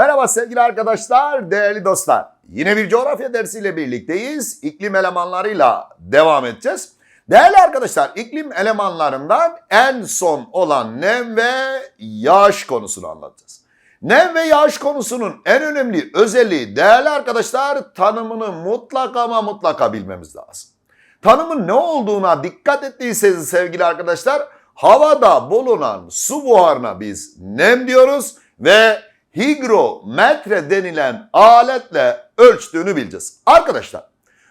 Merhaba sevgili arkadaşlar, değerli dostlar. Yine bir coğrafya dersiyle birlikteyiz. İklim elemanlarıyla devam edeceğiz. Değerli arkadaşlar, iklim elemanlarından en son olan nem ve yağış konusunu anlatacağız. Nem ve yağış konusunun en önemli özelliği değerli arkadaşlar tanımını mutlaka ama mutlaka bilmemiz lazım. Tanımın ne olduğuna dikkat ettiyseniz sevgili arkadaşlar havada bulunan su buharına biz nem diyoruz ve higrometre denilen aletle ölçtüğünü bileceğiz. Arkadaşlar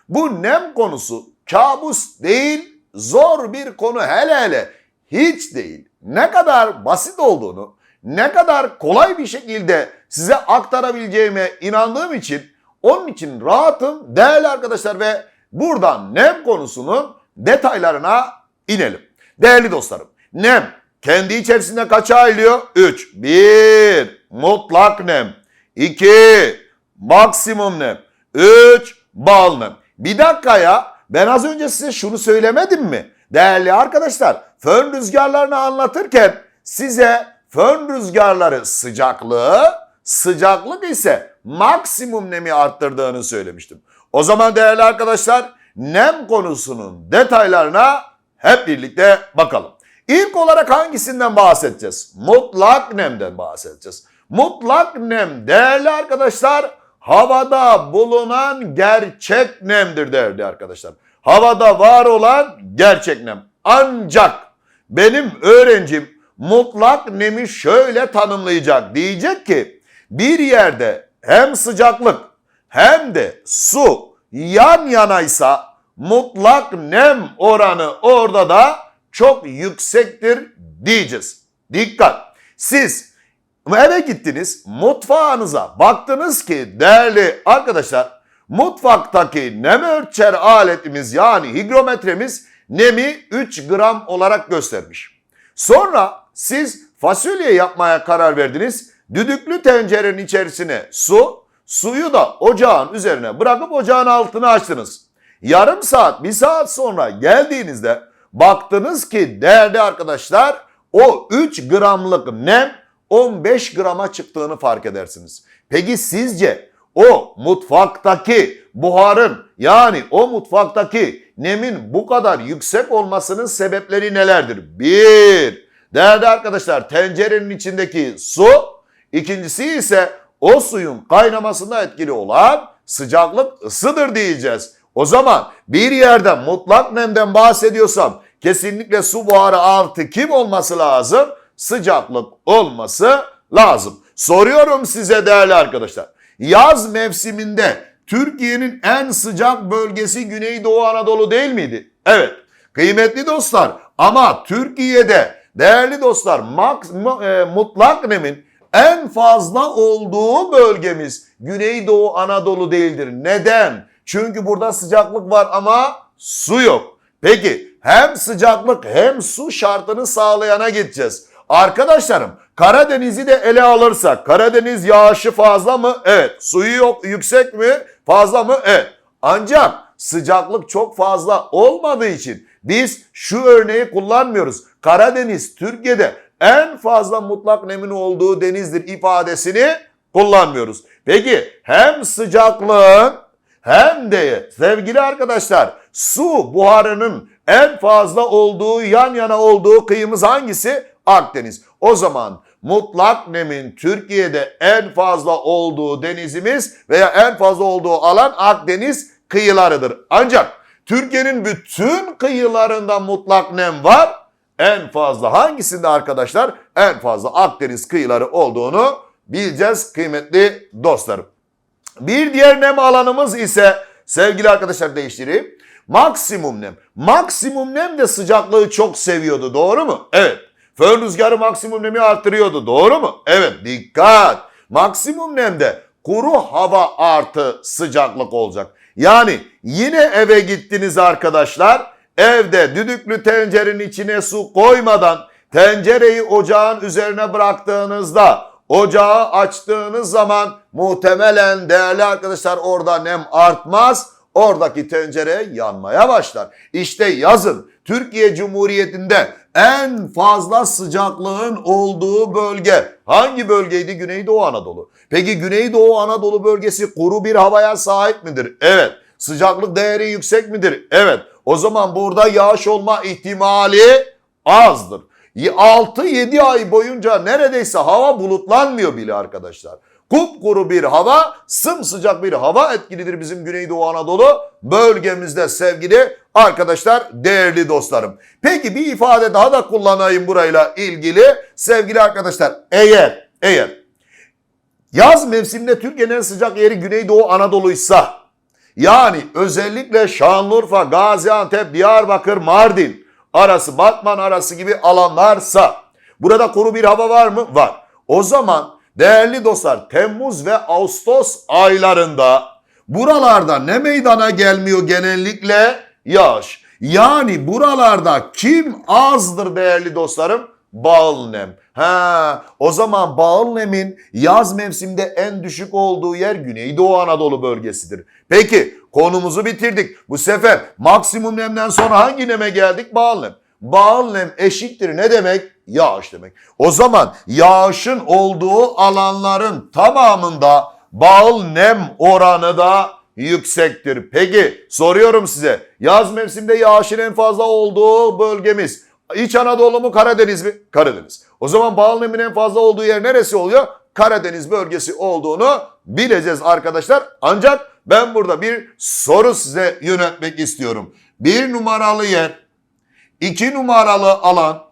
bu nem konusu kabus değil zor bir konu hele hele hiç değil. Ne kadar basit olduğunu ne kadar kolay bir şekilde size aktarabileceğime inandığım için onun için rahatım değerli arkadaşlar ve buradan nem konusunun detaylarına inelim. Değerli dostlarım nem kendi içerisinde kaça ayrılıyor? 3. 1. Mutlak nem. 2. Maksimum nem. 3. Bal nem. Bir dakika ya ben az önce size şunu söylemedim mi? Değerli arkadaşlar fön rüzgarlarını anlatırken size fön rüzgarları sıcaklığı, sıcaklık ise maksimum nemi arttırdığını söylemiştim. O zaman değerli arkadaşlar nem konusunun detaylarına hep birlikte bakalım. İlk olarak hangisinden bahsedeceğiz? Mutlak nemden bahsedeceğiz. Mutlak nem değerli arkadaşlar havada bulunan gerçek nemdir değerli arkadaşlar. Havada var olan gerçek nem. Ancak benim öğrencim mutlak nemi şöyle tanımlayacak. Diyecek ki bir yerde hem sıcaklık hem de su yan yanaysa mutlak nem oranı orada da çok yüksektir diyeceğiz. Dikkat! Siz eve gittiniz, mutfağınıza baktınız ki değerli arkadaşlar mutfaktaki nem ölçer aletimiz yani higrometremiz nemi 3 gram olarak göstermiş. Sonra siz fasulye yapmaya karar verdiniz. Düdüklü tencerenin içerisine su, suyu da ocağın üzerine bırakıp ocağın altını açtınız. Yarım saat, bir saat sonra geldiğinizde baktınız ki değerli arkadaşlar o 3 gramlık nem 15 grama çıktığını fark edersiniz. Peki sizce o mutfaktaki buharın yani o mutfaktaki nemin bu kadar yüksek olmasının sebepleri nelerdir? Bir, değerli arkadaşlar tencerenin içindeki su, ikincisi ise o suyun kaynamasında etkili olan sıcaklık ısıdır diyeceğiz. O zaman bir yerden mutlak nemden bahsediyorsam kesinlikle su buharı artı kim olması lazım? Sıcaklık olması lazım. Soruyorum size değerli arkadaşlar. Yaz mevsiminde Türkiye'nin en sıcak bölgesi Güneydoğu Anadolu değil miydi? Evet. Kıymetli dostlar ama Türkiye'de değerli dostlar max, e, mutlak nemin en fazla olduğu bölgemiz Güneydoğu Anadolu değildir. Neden? Çünkü burada sıcaklık var ama su yok. Peki hem sıcaklık hem su şartını sağlayana gideceğiz. Arkadaşlarım Karadeniz'i de ele alırsak Karadeniz yağışı fazla mı? Evet. Suyu yok yüksek mi? Fazla mı? Evet. Ancak sıcaklık çok fazla olmadığı için biz şu örneği kullanmıyoruz. Karadeniz Türkiye'de en fazla mutlak nemin olduğu denizdir ifadesini kullanmıyoruz. Peki hem sıcaklığın hem de sevgili arkadaşlar su buharının en fazla olduğu yan yana olduğu kıyımız hangisi? Akdeniz. O zaman mutlak nemin Türkiye'de en fazla olduğu denizimiz veya en fazla olduğu alan Akdeniz kıyılarıdır. Ancak Türkiye'nin bütün kıyılarında mutlak nem var. En fazla hangisinde arkadaşlar? En fazla Akdeniz kıyıları olduğunu bileceğiz kıymetli dostlarım. Bir diğer nem alanımız ise sevgili arkadaşlar değiştireyim. Maksimum nem. Maksimum nem de sıcaklığı çok seviyordu doğru mu? Evet. Fön rüzgarı maksimum nemi arttırıyordu doğru mu? Evet dikkat. Maksimum nemde kuru hava artı sıcaklık olacak. Yani yine eve gittiniz arkadaşlar. Evde düdüklü tencerenin içine su koymadan tencereyi ocağın üzerine bıraktığınızda ocağı açtığınız zaman muhtemelen değerli arkadaşlar orada nem artmaz. Oradaki tencere yanmaya başlar. İşte yazın Türkiye Cumhuriyeti'nde en fazla sıcaklığın olduğu bölge. Hangi bölgeydi? Güneydoğu Anadolu. Peki Güneydoğu Anadolu bölgesi kuru bir havaya sahip midir? Evet. Sıcaklık değeri yüksek midir? Evet. O zaman burada yağış olma ihtimali azdır. 6-7 ay boyunca neredeyse hava bulutlanmıyor bile arkadaşlar. Kupkuru bir hava, sımsıcak bir hava etkilidir bizim Güneydoğu Anadolu bölgemizde sevgili arkadaşlar, değerli dostlarım. Peki bir ifade daha da kullanayım burayla ilgili sevgili arkadaşlar. Eğer, eğer yaz mevsiminde Türkiye'nin en sıcak yeri Güneydoğu Anadolu'ysa yani özellikle Şanlıurfa, Gaziantep, Diyarbakır, Mardin arası, Batman arası gibi alanlarsa burada kuru bir hava var mı? Var. O zaman değerli dostlar Temmuz ve Ağustos aylarında buralarda ne meydana gelmiyor genellikle? Yağış. Yani buralarda kim azdır değerli dostlarım? Bağıl nem. Ha, o zaman bağıl nemin yaz mevsiminde en düşük olduğu yer Güneydoğu Anadolu bölgesidir. Peki konumuzu bitirdik. Bu sefer maksimum nemden sonra hangi neme geldik? Bağıl nem. Bağıl nem eşittir ne demek? Yağış demek. O zaman yağışın olduğu alanların tamamında bağıl nem oranı da yüksektir. Peki soruyorum size yaz mevsiminde yağışın en fazla olduğu bölgemiz İç Anadolu mu Karadeniz mi? Karadeniz. O zaman bağıl nemin en fazla olduğu yer neresi oluyor? Karadeniz bölgesi olduğunu bileceğiz arkadaşlar. Ancak ben burada bir soru size yönetmek istiyorum. Bir numaralı yer, iki numaralı alan,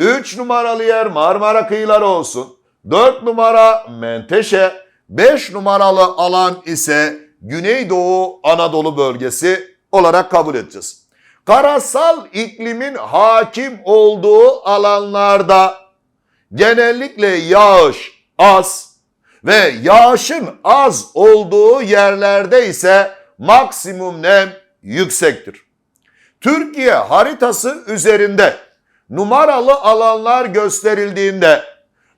üç numaralı yer Marmara kıyıları olsun. Dört numara Menteşe, beş numaralı alan ise Güneydoğu Anadolu bölgesi olarak kabul edeceğiz. Karasal iklimin hakim olduğu alanlarda genellikle yağış az ve yağışın az olduğu yerlerde ise maksimum nem yüksektir. Türkiye haritası üzerinde numaralı alanlar gösterildiğinde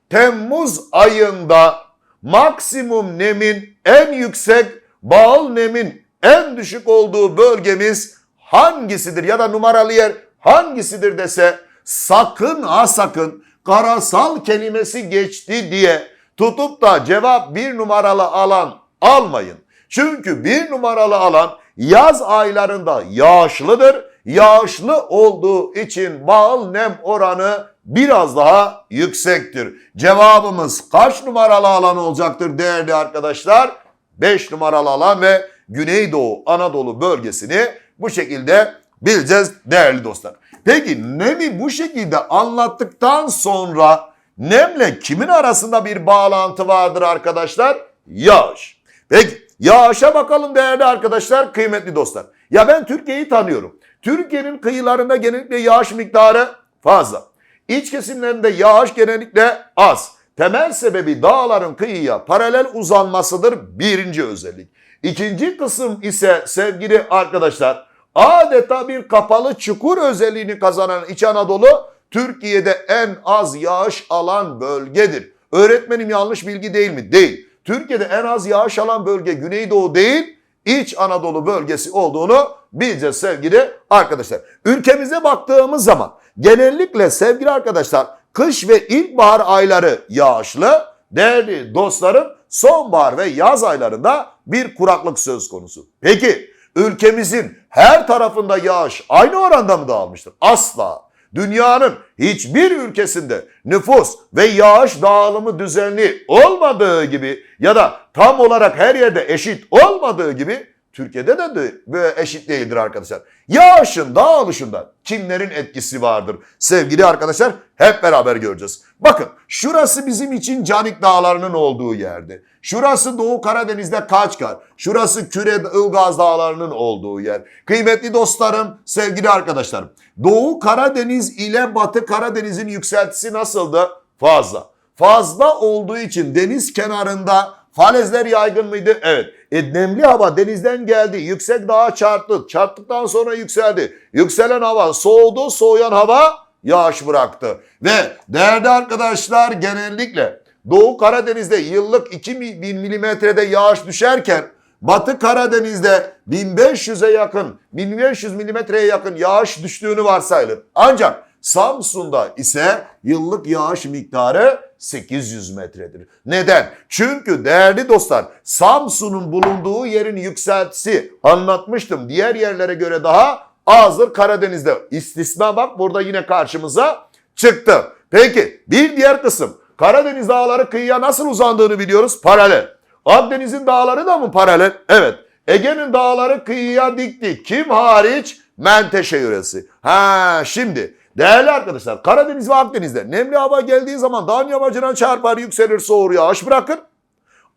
Temmuz ayında maksimum nemin en yüksek, bağıl nemin en düşük olduğu bölgemiz hangisidir ya da numaralı yer hangisidir dese sakın ha sakın karasal kelimesi geçti diye tutup da cevap bir numaralı alan almayın. Çünkü bir numaralı alan yaz aylarında yağışlıdır. Yağışlı olduğu için bağıl nem oranı biraz daha yüksektir. Cevabımız kaç numaralı alan olacaktır değerli arkadaşlar? 5 numaralı alan ve Güneydoğu Anadolu bölgesini bu şekilde bileceğiz değerli dostlar. Peki nemi bu şekilde anlattıktan sonra nemle kimin arasında bir bağlantı vardır arkadaşlar? Yağış. Peki yağışa bakalım değerli arkadaşlar, kıymetli dostlar. Ya ben Türkiye'yi tanıyorum. Türkiye'nin kıyılarında genellikle yağış miktarı fazla. İç kesimlerinde yağış genellikle az. Temel sebebi dağların kıyıya paralel uzanmasıdır birinci özellik. İkinci kısım ise sevgili arkadaşlar adeta bir kapalı çukur özelliğini kazanan İç Anadolu Türkiye'de en az yağış alan bölgedir. Öğretmenim yanlış bilgi değil mi? Değil. Türkiye'de en az yağış alan bölge Güneydoğu değil, İç Anadolu bölgesi olduğunu bileceğiz sevgili arkadaşlar. Ülkemize baktığımız zaman genellikle sevgili arkadaşlar kış ve ilkbahar ayları yağışlı, değerli dostlarım sonbahar ve yaz aylarında bir kuraklık söz konusu. Peki ülkemizin her tarafında yağış aynı oranda mı dağılmıştır? Asla. Dünyanın hiçbir ülkesinde nüfus ve yağış dağılımı düzenli olmadığı gibi ya da tam olarak her yerde eşit olmadığı gibi Türkiye'de de, de böyle eşit değildir arkadaşlar. Yağışın dağılışında kimlerin etkisi vardır? Sevgili arkadaşlar hep beraber göreceğiz. Bakın şurası bizim için Canik Dağları'nın olduğu yerdi. Şurası Doğu Karadeniz'de Kaçkar. Şurası Küre Ilgaz Dağları'nın olduğu yer. Kıymetli dostlarım, sevgili arkadaşlarım. Doğu Karadeniz ile Batı Karadeniz'in yükseltisi nasıldı? Fazla. Fazla olduğu için deniz kenarında falezler yaygın mıydı? Evet. E, nemli hava denizden geldi. Yüksek dağa çarptı. Çarptıktan sonra yükseldi. Yükselen hava soğudu. Soğuyan hava yağış bıraktı. Ve değerli arkadaşlar genellikle Doğu Karadeniz'de yıllık 2000 milimetrede yağış düşerken Batı Karadeniz'de 1500'e yakın, 1500 milimetreye yakın yağış düştüğünü varsayılır. Ancak Samsun'da ise yıllık yağış miktarı 800 metredir. Neden? Çünkü değerli dostlar Samsun'un bulunduğu yerin yükseltisi anlatmıştım. Diğer yerlere göre daha azdır Karadeniz'de. İstisna bak burada yine karşımıza çıktı. Peki bir diğer kısım Karadeniz dağları kıyıya nasıl uzandığını biliyoruz. Paralel. Akdeniz'in dağları da mı paralel? Evet. Ege'nin dağları kıyıya dikti. Kim hariç? Menteşe yöresi. Ha şimdi değerli arkadaşlar Karadeniz ve Akdeniz'de nemli hava geldiği zaman dağın yamacına çarpar yükselir soğur yağış bırakır.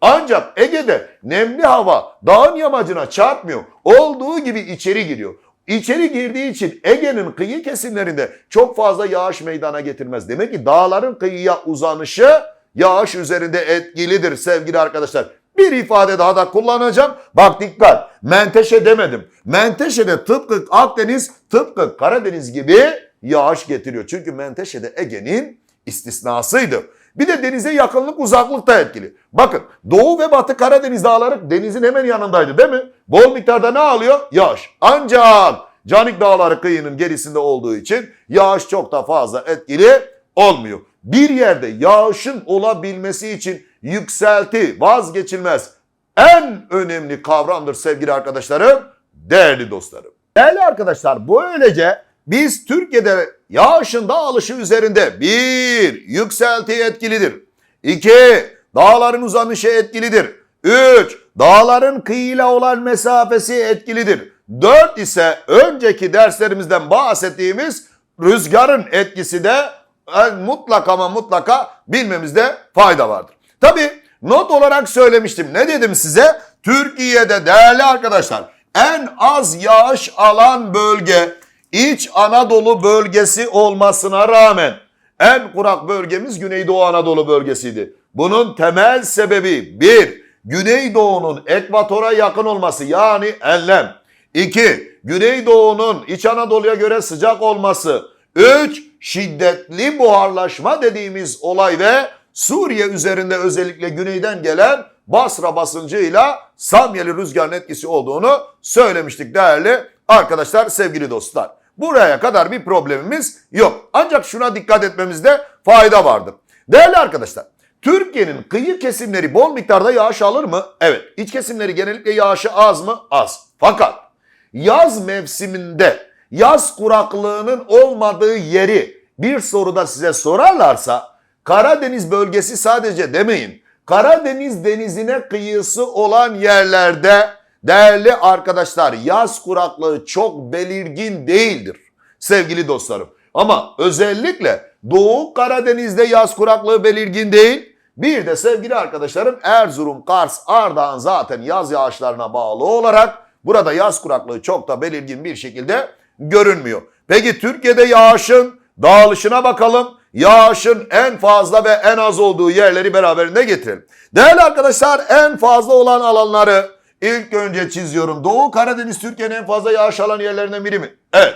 Ancak Ege'de nemli hava dağın yamacına çarpmıyor. Olduğu gibi içeri giriyor. İçeri girdiği için Ege'nin kıyı kesimlerinde çok fazla yağış meydana getirmez. Demek ki dağların kıyıya uzanışı yağış üzerinde etkilidir sevgili arkadaşlar. Bir ifade daha da kullanacağım. Bak dikkat. Menteşe demedim. Menteşe'de tıpkı Akdeniz, tıpkı Karadeniz gibi yağış getiriyor. Çünkü Menteşe'de Ege'nin istisnasıydı. Bir de denize yakınlık uzaklık da etkili. Bakın Doğu ve Batı Karadeniz dağları denizin hemen yanındaydı değil mi? Bol miktarda ne alıyor? Yağış. Ancak Canik Dağları kıyının gerisinde olduğu için yağış çok da fazla etkili olmuyor. Bir yerde yağışın olabilmesi için yükselti vazgeçilmez en önemli kavramdır sevgili arkadaşlarım, değerli dostlarım. Değerli arkadaşlar böylece biz Türkiye'de yağışın dağılışı üzerinde bir yükselti etkilidir. İki dağların uzanışı etkilidir. Üç dağların kıyıyla olan mesafesi etkilidir. Dört ise önceki derslerimizden bahsettiğimiz rüzgarın etkisi de e, mutlaka ama mutlaka bilmemizde fayda vardır. Tabi not olarak söylemiştim. Ne dedim size? Türkiye'de değerli arkadaşlar en az yağış alan bölge İç Anadolu bölgesi olmasına rağmen en kurak bölgemiz Güneydoğu Anadolu bölgesiydi. Bunun temel sebebi bir, Güneydoğu'nun ekvatora yakın olması yani enlem. İki, Güneydoğu'nun İç Anadolu'ya göre sıcak olması. Üç, şiddetli buharlaşma dediğimiz olay ve Suriye üzerinde özellikle güneyden gelen Basra basıncıyla Samyeli rüzgarın etkisi olduğunu söylemiştik değerli arkadaşlar, sevgili dostlar. Buraya kadar bir problemimiz yok. Ancak şuna dikkat etmemizde fayda vardır. Değerli arkadaşlar, Türkiye'nin kıyı kesimleri bol miktarda yağış alır mı? Evet. İç kesimleri genellikle yağışı az mı? Az. Fakat yaz mevsiminde yaz kuraklığının olmadığı yeri bir soruda size sorarlarsa Karadeniz bölgesi sadece demeyin. Karadeniz denizine kıyısı olan yerlerde değerli arkadaşlar yaz kuraklığı çok belirgin değildir sevgili dostlarım. Ama özellikle Doğu Karadeniz'de yaz kuraklığı belirgin değil. Bir de sevgili arkadaşlarım Erzurum, Kars, Ardahan zaten yaz yağışlarına bağlı olarak burada yaz kuraklığı çok da belirgin bir şekilde görünmüyor. Peki Türkiye'de yağışın dağılışına bakalım. Yağışın en fazla ve en az olduğu yerleri beraberinde getirelim. Değerli arkadaşlar en fazla olan alanları ilk önce çiziyorum. Doğu Karadeniz Türkiye'nin en fazla yağış alan yerlerinden biri mi? Evet.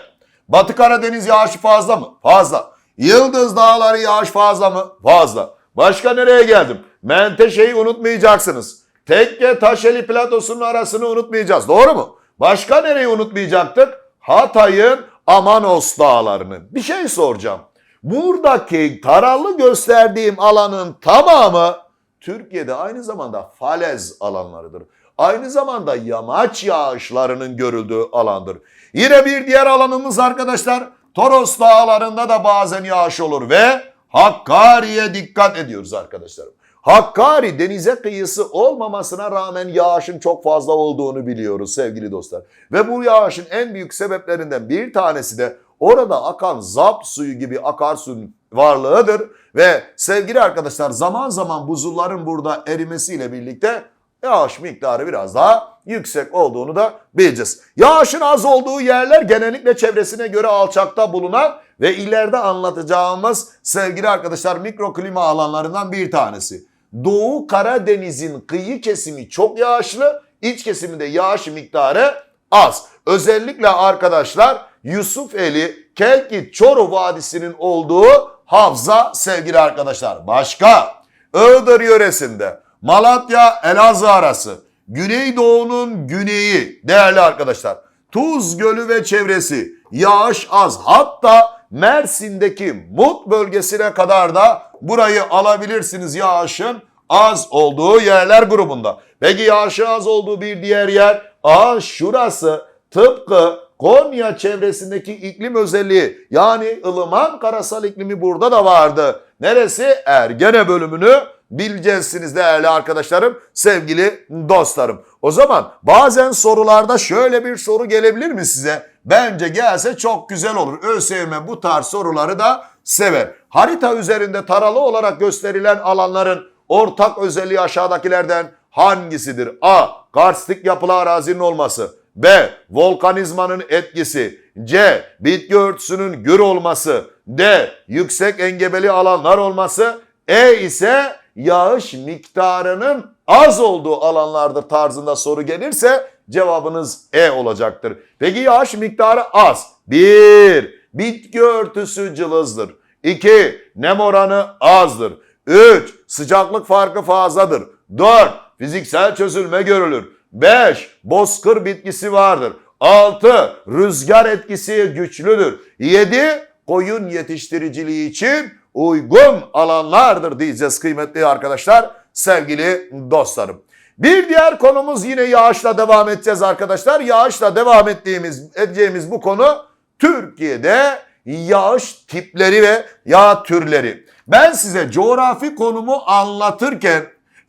Batı Karadeniz yağışı fazla mı? Fazla. Yıldız Dağları yağış fazla mı? Fazla. Başka nereye geldim? Menteşe'yi unutmayacaksınız. Tekke Taşeli platosunun arasını unutmayacağız. Doğru mu? Başka nereyi unutmayacaktık? Hatay'ın Amanos dağlarını. Bir şey soracağım. Buradaki taralı gösterdiğim alanın tamamı Türkiye'de aynı zamanda falez alanlarıdır. Aynı zamanda yamaç yağışlarının görüldüğü alandır. Yine bir diğer alanımız arkadaşlar Toros dağlarında da bazen yağış olur ve Hakkari'ye dikkat ediyoruz arkadaşlarım. Hakkari denize kıyısı olmamasına rağmen yağışın çok fazla olduğunu biliyoruz sevgili dostlar. Ve bu yağışın en büyük sebeplerinden bir tanesi de orada akan zap suyu gibi akarsuyun varlığıdır. Ve sevgili arkadaşlar zaman zaman buzulların burada erimesiyle birlikte yağış miktarı biraz daha yüksek olduğunu da bileceğiz. Yağışın az olduğu yerler genellikle çevresine göre alçakta bulunan ve ileride anlatacağımız sevgili arkadaşlar mikroklima alanlarından bir tanesi. Doğu Karadeniz'in kıyı kesimi çok yağışlı, iç kesiminde yağış miktarı az. Özellikle arkadaşlar Yusufeli, Kelkit, Çoruh Vadisi'nin olduğu havza sevgili arkadaşlar. Başka Iğdır yöresinde Malatya Elazığ arası Güneydoğu'nun güneyi değerli arkadaşlar. Tuz Gölü ve çevresi yağış az hatta Mersin'deki Mut bölgesine kadar da burayı alabilirsiniz yağışın az olduğu yerler grubunda. Peki yağışın az olduğu bir diğer yer, aa şurası tıpkı Konya çevresindeki iklim özelliği yani ılıman karasal iklimi burada da vardı. Neresi? Ergene bölümünü bileceksiniz değerli arkadaşlarım, sevgili dostlarım. O zaman bazen sorularda şöyle bir soru gelebilir mi size? Bence gelse çok güzel olur. ÖSYM bu tarz soruları da sever. Harita üzerinde taralı olarak gösterilen alanların ortak özelliği aşağıdakilerden hangisidir? A. Karstik yapılı arazinin olması. B. Volkanizmanın etkisi. C. Bitki örtüsünün gür olması. D. Yüksek engebeli alanlar olması. E ise yağış miktarının az olduğu alanlardır tarzında soru gelirse cevabınız E olacaktır. Peki yağış miktarı az. 1. Bitki örtüsü cılızdır. 2. Nem oranı azdır. 3. Sıcaklık farkı fazladır. 4. Fiziksel çözülme görülür. 5. Bozkır bitkisi vardır. 6. Rüzgar etkisi güçlüdür. 7. Koyun yetiştiriciliği için uygun alanlardır diyeceğiz kıymetli arkadaşlar, sevgili dostlarım. Bir diğer konumuz yine yağışla devam edeceğiz arkadaşlar. Yağışla devam ettiğimiz edeceğimiz bu konu Türkiye'de yağış tipleri ve yağ türleri. Ben size coğrafi konumu anlatırken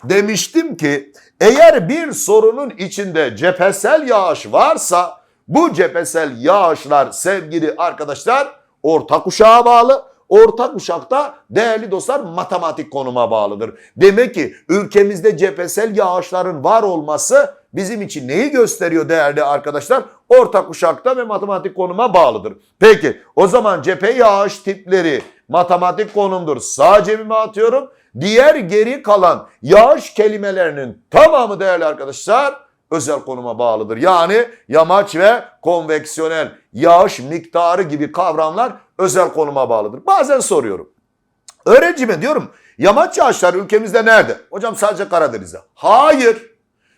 demiştim ki eğer bir sorunun içinde cephesel yağış varsa bu cephesel yağışlar sevgili arkadaşlar orta kuşağa bağlı. Orta kuşakta değerli dostlar matematik konuma bağlıdır. Demek ki ülkemizde cephesel yağışların var olması bizim için neyi gösteriyor değerli arkadaşlar? Orta kuşakta ve matematik konuma bağlıdır. Peki o zaman cephe yağış tipleri matematik konumdur. Sağ cebime atıyorum. Diğer geri kalan yağış kelimelerinin tamamı değerli arkadaşlar özel konuma bağlıdır. Yani yamaç ve konveksiyonel yağış miktarı gibi kavramlar özel konuma bağlıdır. Bazen soruyorum. Öğrencime diyorum yamaç yağışlar ülkemizde nerede? Hocam sadece Karadeniz'de. Hayır.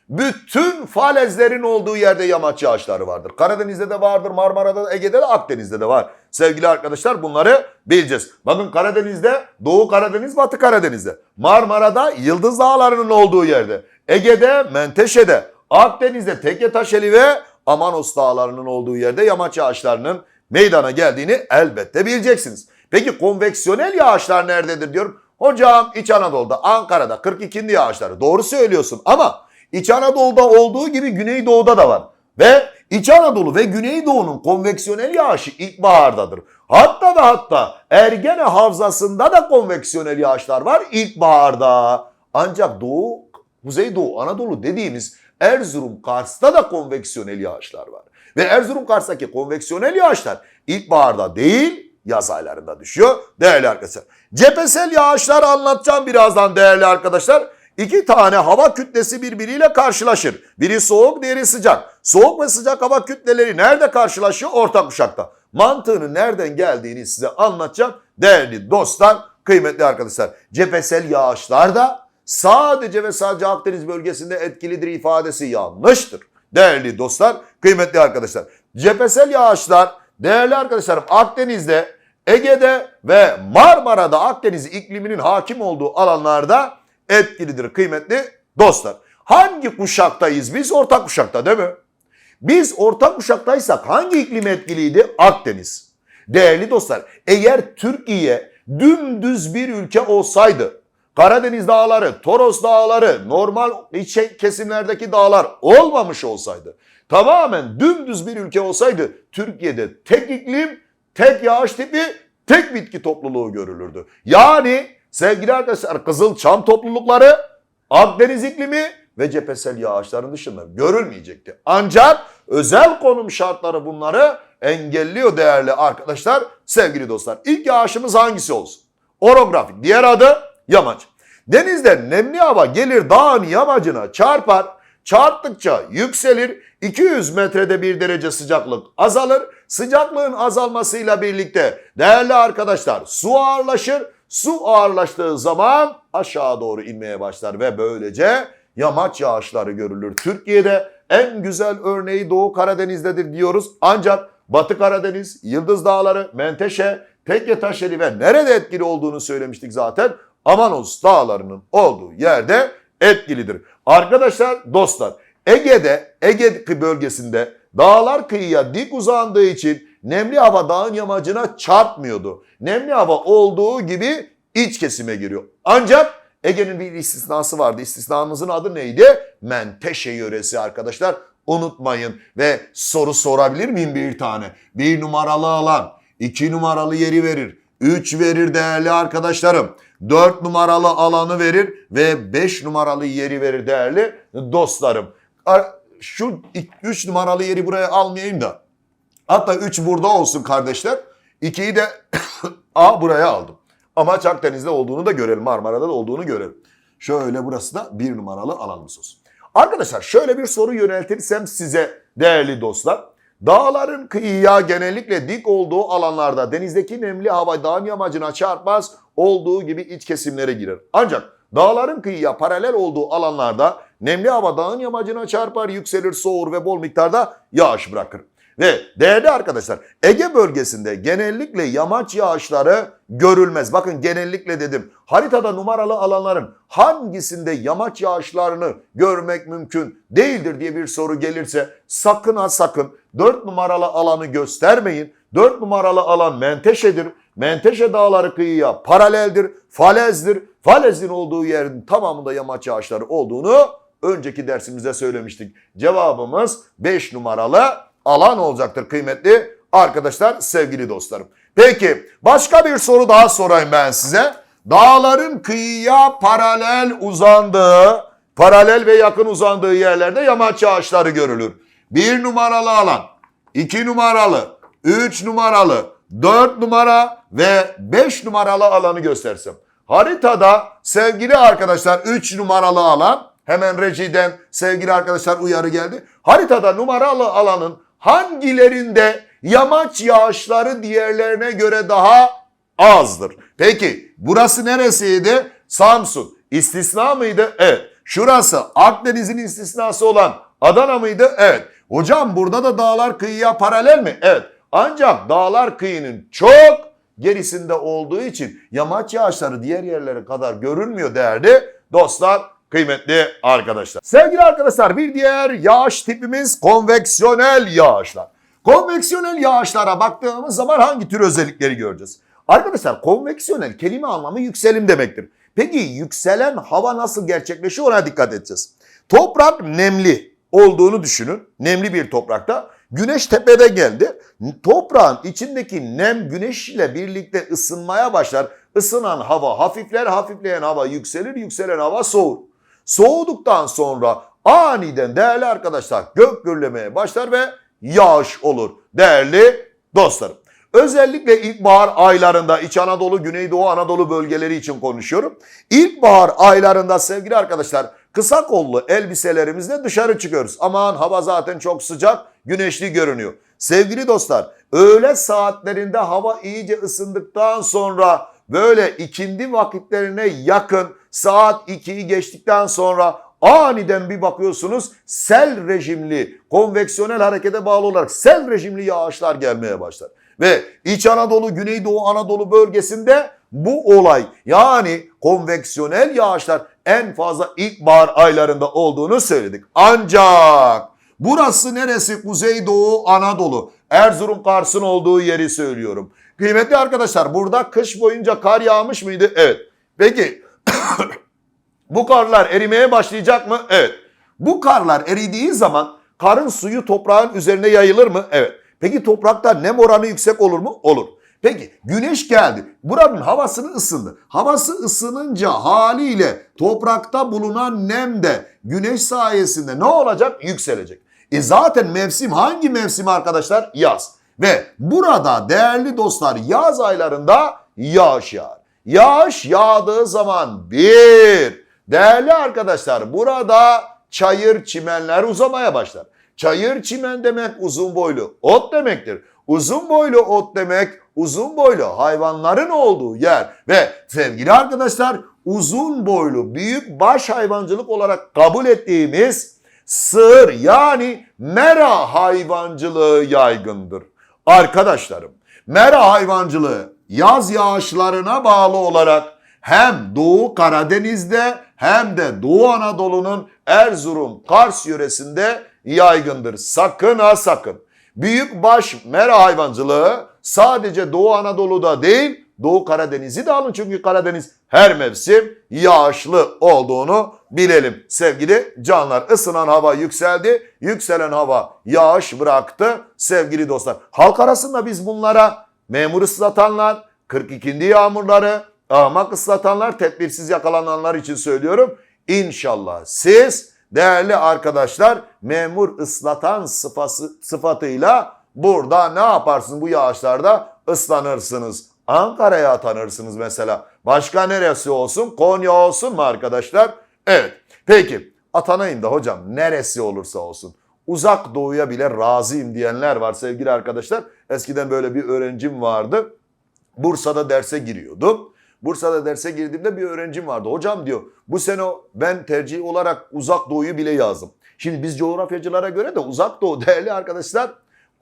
Bütün falezlerin olduğu yerde yamaç yağışları vardır. Karadeniz'de de vardır, Marmara'da da, Ege'de de, Akdeniz'de de var. Sevgili arkadaşlar bunları bileceğiz. Bakın Karadeniz'de, Doğu Karadeniz, Batı Karadeniz'de. Marmara'da Yıldız Dağları'nın olduğu yerde. Ege'de, Menteşe'de, Akdeniz'de Tekke Taşeli ve Amanos Dağları'nın olduğu yerde yamaç yağışlarının meydana geldiğini elbette bileceksiniz. Peki konveksiyonel yağışlar nerededir diyorum. Hocam İç Anadolu'da, Ankara'da 42. yağışları doğru söylüyorsun ama İç Anadolu'da olduğu gibi Güneydoğu'da da var. Ve İç Anadolu ve Güneydoğu'nun konveksiyonel yağışı ilkbahardadır. Hatta ve hatta Ergene Havzası'nda da konveksiyonel yağışlar var ilkbaharda. Ancak Doğu, Kuzeydoğu, Anadolu dediğimiz Erzurum, Kars'ta da konveksiyonel yağışlar var. Ve Erzurum, Kars'taki konveksiyonel yağışlar ilkbaharda değil yaz aylarında düşüyor değerli arkadaşlar. Cephesel yağışlar anlatacağım birazdan değerli arkadaşlar. İki tane hava kütlesi birbiriyle karşılaşır. Biri soğuk, diğeri sıcak. Soğuk ve sıcak hava kütleleri nerede karşılaşıyor? Orta kuşakta. Mantığının nereden geldiğini size anlatacağım. Değerli dostlar, kıymetli arkadaşlar. Cephesel yağışlar da sadece ve sadece Akdeniz bölgesinde etkilidir ifadesi yanlıştır. Değerli dostlar, kıymetli arkadaşlar. Cephesel yağışlar değerli arkadaşlarım Akdeniz'de, Ege'de ve Marmara'da Akdeniz ikliminin hakim olduğu alanlarda etkilidir kıymetli dostlar. Hangi kuşaktayız biz? Orta kuşakta değil mi? Biz orta kuşaktaysak hangi iklim etkiliydi? Akdeniz. Değerli dostlar eğer Türkiye dümdüz bir ülke olsaydı Karadeniz dağları, Toros dağları, normal iç kesimlerdeki dağlar olmamış olsaydı, tamamen dümdüz bir ülke olsaydı Türkiye'de tek iklim, tek yağış tipi, tek bitki topluluğu görülürdü. Yani sevgili arkadaşlar Kızılçam toplulukları, Akdeniz iklimi ve cephesel yağışların dışında görülmeyecekti. Ancak özel konum şartları bunları engelliyor değerli arkadaşlar, sevgili dostlar. İlk yağışımız hangisi olsun? Orografik. Diğer adı yamaç. Denizden nemli hava gelir dağın yamacına çarpar. Çarptıkça yükselir. 200 metrede bir derece sıcaklık azalır. Sıcaklığın azalmasıyla birlikte değerli arkadaşlar su ağırlaşır. Su ağırlaştığı zaman aşağı doğru inmeye başlar ve böylece yamaç yağışları görülür. Türkiye'de en güzel örneği Doğu Karadeniz'dedir diyoruz. Ancak Batı Karadeniz, Yıldız Dağları, Menteşe, Tekke Taşeli ve nerede etkili olduğunu söylemiştik zaten. Amanos dağlarının olduğu yerde etkilidir. Arkadaşlar dostlar Ege'de Ege bölgesinde dağlar kıyıya dik uzandığı için nemli hava dağın yamacına çarpmıyordu. Nemli hava olduğu gibi iç kesime giriyor. Ancak Ege'nin bir istisnası vardı. İstisnamızın adı neydi? Menteşe yöresi arkadaşlar. Unutmayın ve soru sorabilir miyim bir tane? Bir numaralı alan, iki numaralı yeri verir. 3 verir değerli arkadaşlarım. 4 numaralı alanı verir ve 5 numaralı yeri verir değerli dostlarım. Ar- Şu 3 numaralı yeri buraya almayayım da. Hatta 3 burada olsun kardeşler. 2'yi de A buraya aldım. Amaç Akdeniz'de olduğunu da görelim. Marmara'da da olduğunu görelim. Şöyle burası da bir numaralı alanımız olsun. Arkadaşlar şöyle bir soru yöneltirsem size değerli dostlar. Dağların kıyıya genellikle dik olduğu alanlarda denizdeki nemli hava dağın yamacına çarpmaz olduğu gibi iç kesimlere girer. Ancak dağların kıyıya paralel olduğu alanlarda nemli hava dağın yamacına çarpar, yükselir, soğur ve bol miktarda yağış bırakır. Ve değerli arkadaşlar Ege bölgesinde genellikle yamaç yağışları görülmez. Bakın genellikle dedim. Haritada numaralı alanların hangisinde yamaç yağışlarını görmek mümkün değildir diye bir soru gelirse sakın ha sakın 4 numaralı alanı göstermeyin. 4 numaralı alan Menteşe'dir. Menteşe dağları kıyıya paraleldir, falezdir. Falezin olduğu yerin tamamında yamaç yağışları olduğunu önceki dersimizde söylemiştik. Cevabımız 5 numaralı alan olacaktır kıymetli arkadaşlar, sevgili dostlarım. Peki başka bir soru daha sorayım ben size. Dağların kıyıya paralel uzandığı, paralel ve yakın uzandığı yerlerde yamaç ağaçları görülür. Bir numaralı alan, iki numaralı, üç numaralı, dört numara ve beş numaralı alanı göstersem. Haritada sevgili arkadaşlar 3 numaralı alan hemen rejiden sevgili arkadaşlar uyarı geldi. Haritada numaralı alanın hangilerinde yamaç yağışları diğerlerine göre daha azdır? Peki burası neresiydi? Samsun. İstisna mıydı? Evet. Şurası Akdeniz'in istisnası olan Adana mıydı? Evet. Hocam burada da dağlar kıyıya paralel mi? Evet. Ancak dağlar kıyının çok gerisinde olduğu için yamaç yağışları diğer yerlere kadar görünmüyor değerli dostlar, kıymetli arkadaşlar. Sevgili arkadaşlar bir diğer yağış tipimiz konveksiyonel yağışlar. Konveksiyonel yağışlara baktığımız zaman hangi tür özellikleri göreceğiz? Arkadaşlar konveksiyonel kelime anlamı yükselim demektir. Peki yükselen hava nasıl gerçekleşiyor ona dikkat edeceğiz. Toprak nemli olduğunu düşünün. Nemli bir toprakta. Güneş tepede geldi. Toprağın içindeki nem güneş ile birlikte ısınmaya başlar. Isınan hava hafifler, hafifleyen hava yükselir, yükselen hava soğur. Soğuduktan sonra aniden değerli arkadaşlar gök gürlemeye başlar ve yağış olur değerli dostlarım. Özellikle ilkbahar aylarında İç Anadolu, Güneydoğu Anadolu bölgeleri için konuşuyorum. İlkbahar aylarında sevgili arkadaşlar kısa kollu elbiselerimizle dışarı çıkıyoruz. Aman hava zaten çok sıcak, güneşli görünüyor. Sevgili dostlar, öğle saatlerinde hava iyice ısındıktan sonra böyle ikindi vakitlerine yakın saat 2'yi geçtikten sonra aniden bir bakıyorsunuz sel rejimli, konveksiyonel harekete bağlı olarak sel rejimli yağışlar gelmeye başlar. Ve İç Anadolu, Güneydoğu Anadolu bölgesinde bu olay yani konveksiyonel yağışlar en fazla ilkbahar aylarında olduğunu söyledik. Ancak burası neresi? Kuzeydoğu Anadolu. Erzurum Kars'ın olduğu yeri söylüyorum. Kıymetli arkadaşlar burada kış boyunca kar yağmış mıydı? Evet. Peki bu karlar erimeye başlayacak mı? Evet. Bu karlar eridiği zaman karın suyu toprağın üzerine yayılır mı? Evet. Peki toprakta nem oranı yüksek olur mu? Olur. Peki güneş geldi. Buranın havasını ısındı. Havası ısınınca haliyle toprakta bulunan nem de güneş sayesinde ne olacak? Yükselecek. E zaten mevsim hangi mevsim arkadaşlar? Yaz. Ve burada değerli dostlar yaz aylarında yağış yağar. Yağış yağdığı zaman bir, değerli arkadaşlar burada çayır çimenler uzamaya başlar. Çayır çimen demek uzun boylu ot demektir. Uzun boylu ot demek uzun boylu hayvanların olduğu yer ve sevgili arkadaşlar uzun boylu büyük baş hayvancılık olarak kabul ettiğimiz sığır yani mera hayvancılığı yaygındır. Arkadaşlarım mera hayvancılığı yaz yağışlarına bağlı olarak hem Doğu Karadeniz'de hem de Doğu Anadolu'nun Erzurum, Kars yöresinde yaygındır. Sakın ha sakın. Büyükbaş mera hayvancılığı sadece Doğu Anadolu'da değil Doğu Karadeniz'i de alın çünkü Karadeniz her mevsim yağışlı olduğunu bilelim. Sevgili canlar ısınan hava yükseldi, yükselen hava yağış bıraktı sevgili dostlar. Halk arasında biz bunlara memur ıslatanlar, 42. yağmurları, ahmak ıslatanlar, tedbirsiz yakalananlar için söylüyorum. İnşallah siz değerli arkadaşlar memur ıslatan sıfası, sıfatıyla burada ne yaparsınız bu yağışlarda ıslanırsınız. Ankara'ya atanırsınız mesela. Başka neresi olsun? Konya olsun mu arkadaşlar? Evet. Peki atanayım da hocam neresi olursa olsun. Uzak doğuya bile razıyım diyenler var sevgili arkadaşlar. Eskiden böyle bir öğrencim vardı. Bursa'da derse giriyordum. Bursa'da derse girdiğimde bir öğrencim vardı. Hocam diyor bu sene ben tercih olarak uzak doğuyu bile yazdım. Şimdi biz coğrafyacılara göre de uzak doğu değerli arkadaşlar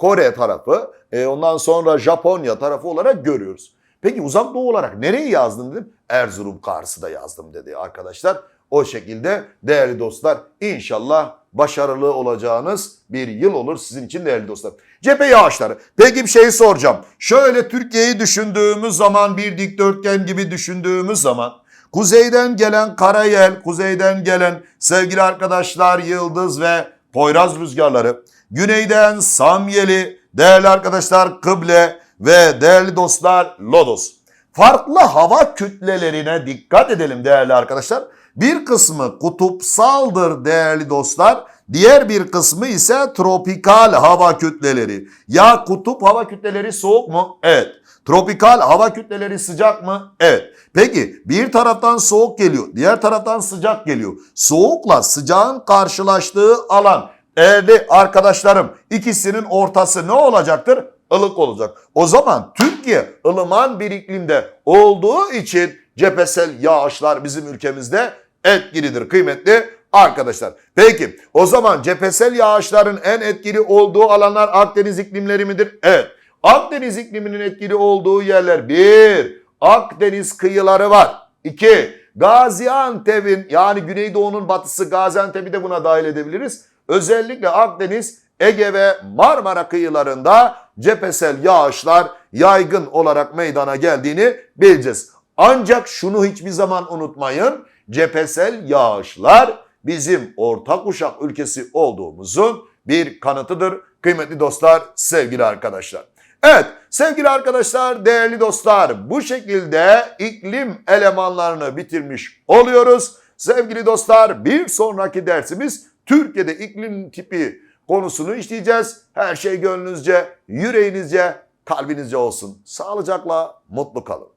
Kore tarafı e, ondan sonra Japonya tarafı olarak görüyoruz. Peki uzak doğu olarak nereyi yazdın dedim. Erzurum Kars'ı da yazdım dedi arkadaşlar. O şekilde değerli dostlar inşallah başarılı olacağınız bir yıl olur sizin için değerli dostlar. Cephe yağışları. Peki bir şey soracağım. Şöyle Türkiye'yi düşündüğümüz zaman bir dikdörtgen gibi düşündüğümüz zaman kuzeyden gelen karayel, kuzeyden gelen sevgili arkadaşlar yıldız ve poyraz rüzgarları, güneyden samyeli, değerli arkadaşlar kıble ve değerli dostlar lodos. Farklı hava kütlelerine dikkat edelim değerli arkadaşlar. Bir kısmı kutupsaldır değerli dostlar. Diğer bir kısmı ise tropikal hava kütleleri. Ya kutup hava kütleleri soğuk mu? Evet. Tropikal hava kütleleri sıcak mı? Evet. Peki bir taraftan soğuk geliyor, diğer taraftan sıcak geliyor. Soğukla sıcağın karşılaştığı alan değerli arkadaşlarım ikisinin ortası ne olacaktır? ılık olacak. O zaman Türkiye ılıman bir iklimde olduğu için cephesel yağışlar bizim ülkemizde etkilidir kıymetli arkadaşlar. Peki o zaman cephesel yağışların en etkili olduğu alanlar Akdeniz iklimleri midir? Evet. Akdeniz ikliminin etkili olduğu yerler bir Akdeniz kıyıları var. İki Gaziantep'in yani Güneydoğu'nun batısı Gaziantep'i de buna dahil edebiliriz. Özellikle Akdeniz Ege ve Marmara kıyılarında cephesel yağışlar yaygın olarak meydana geldiğini bileceğiz. Ancak şunu hiçbir zaman unutmayın. Cephesel yağışlar bizim orta kuşak ülkesi olduğumuzun bir kanıtıdır. Kıymetli dostlar, sevgili arkadaşlar. Evet sevgili arkadaşlar, değerli dostlar bu şekilde iklim elemanlarını bitirmiş oluyoruz. Sevgili dostlar bir sonraki dersimiz Türkiye'de iklim tipi konusunu işleyeceğiz. Her şey gönlünüzce, yüreğinizce, kalbinizce olsun. Sağlıcakla mutlu kalın.